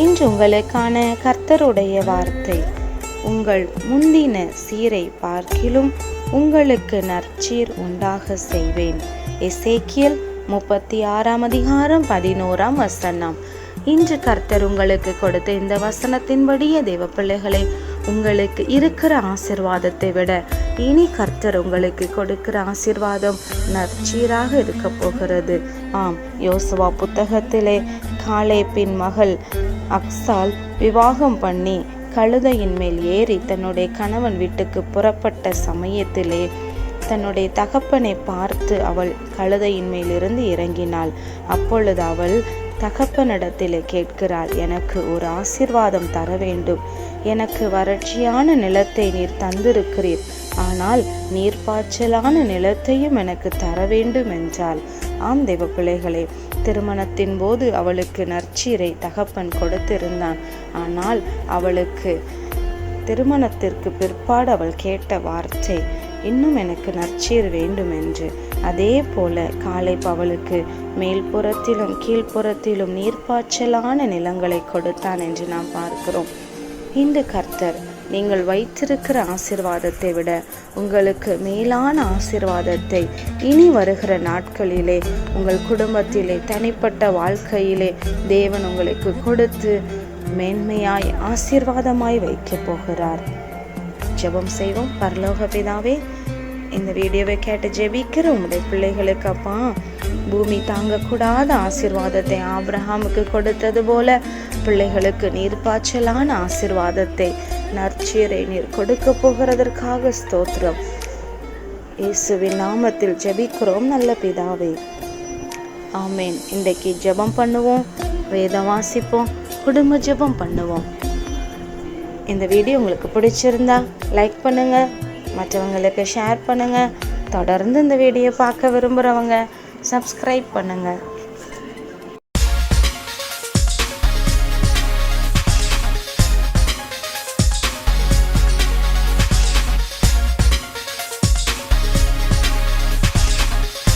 இன்று உங்களுக்கான கர்த்தருடைய வார்த்தை. உங்கள் முந்தின சீரை பார்க்கிலும் உங்களுக்கு நற்சீர் உண்டாக செய்வேன். எசேக்கியல் முப்பத்தி ஆறாம் அதிகாரம் பதினோராம் வசனம். இன்று கர்த்தர் உங்களுக்கு கொடுத்த இந்த வசனத்தின்படியே தேவ பிள்ளைகளை உங்களுக்கு இருக்கிற ஆசிர்வாதத்தை விட இனி கர்த்தர் உங்களுக்கு கொடுக்கிற ஆசிர்வாதம் நற்சீராக இருக்க போகிறது. ஆம் யோசுவா புத்தகத்திலே காலேப்பின் மகள் அக்சால் விவாகம் பண்ணி கழுதையின் மேல் ஏறி தன்னுடைய கணவன் வீட்டுக்கு புறப்பட்ட சமயத்திலே தன்னுடைய தகப்பனை பார்த்து அவள் கழுதையின் மேலிருந்து இறங்கினாள். அப்பொழுது அவள் தகப்பனிடத்திலே கேட்கிறாள் எனக்கு ஒரு ஆசிர்வாதம் தர வேண்டும். எனக்கு வறட்சியான நிலத்தை நீர் தந்திருக்கிறீர். ஆனால் நீர்ப்பாய்ச்சலான நிலத்தையும் எனக்கு தர வேண்டும் என்றாள். ஆம் தெய்வ பிள்ளைகளே திருமணத்தின் போது அவளுக்கு நற்சீரை தகப்பன் கொடுத்திருந்தான். ஆனால் அவளுக்கு திருமணத்திற்கு பிற்பாடு அவள் கேட்ட வார்த்தை இன்னும் எனக்கு நற்சீர் வேண்டும் என்று அதே போல காலை அவளுக்கு மேல்புறத்திலும் கீழ்ப்புறத்திலும் நீர்ப்பாய்ச்சலான நிலங்களை கொடுத்தான் என்று நாம் பார்க்கிறோம். இந்த கர்த்தர் நீங்கள் வைத்திருக்கிற ஆசிர்வாதத்தை விட உங்களுக்கு மேலான ஆசிர்வாதத்தை இனி வருகிற நாட்களிலே உங்கள் குடும்பத்திலே தனிப்பட்ட வாழ்க்கையிலே தேவன் உங்களுக்கு கொடுத்து மேன்மையாய் ஆசீர்வாதமாய் வைக்கப் போகிறார். ஜெபம் செய்வோம். பரலோக பிதாவே இந்த வீடியோவை கேட்டு ஜெபிக்கிற உங்களுடைய பிள்ளைகளுக்கு அப்பா பூமி தாங்கக்கூடாத ஆசிர்வாதத்தை ஆப்ரஹாமுக்கு கொடுத்தது போல பிள்ளைகளுக்கு நீர்ப்பாய்ச்சலான ஆசிர்வாதத்தை நற்சீரை நீர் கொடுக்க போகிறதற்காக ஸ்தோத்திரம். இயேசுவின் நாமத்தில் ஜெபிக்கிறோம் நல்ல பிதாவே. ஆமேன். இன்றைக்கு ஜெபம் பண்ணுவோம் வேதம் வாசிப்போம் குடும்ப ஜெபம் பண்ணுவோம். இந்த வீடியோ உங்களுக்கு பிடிச்சிருந்தா லைக் பண்ணுங்க மற்றவங்களுக்கு ஷேர் பண்ணுங்க தொடர்ந்து இந்த வீடியோ பார்க்க விரும்புகிறவங்க சப்ஸ்கிரைப் பண்ணுங்கள்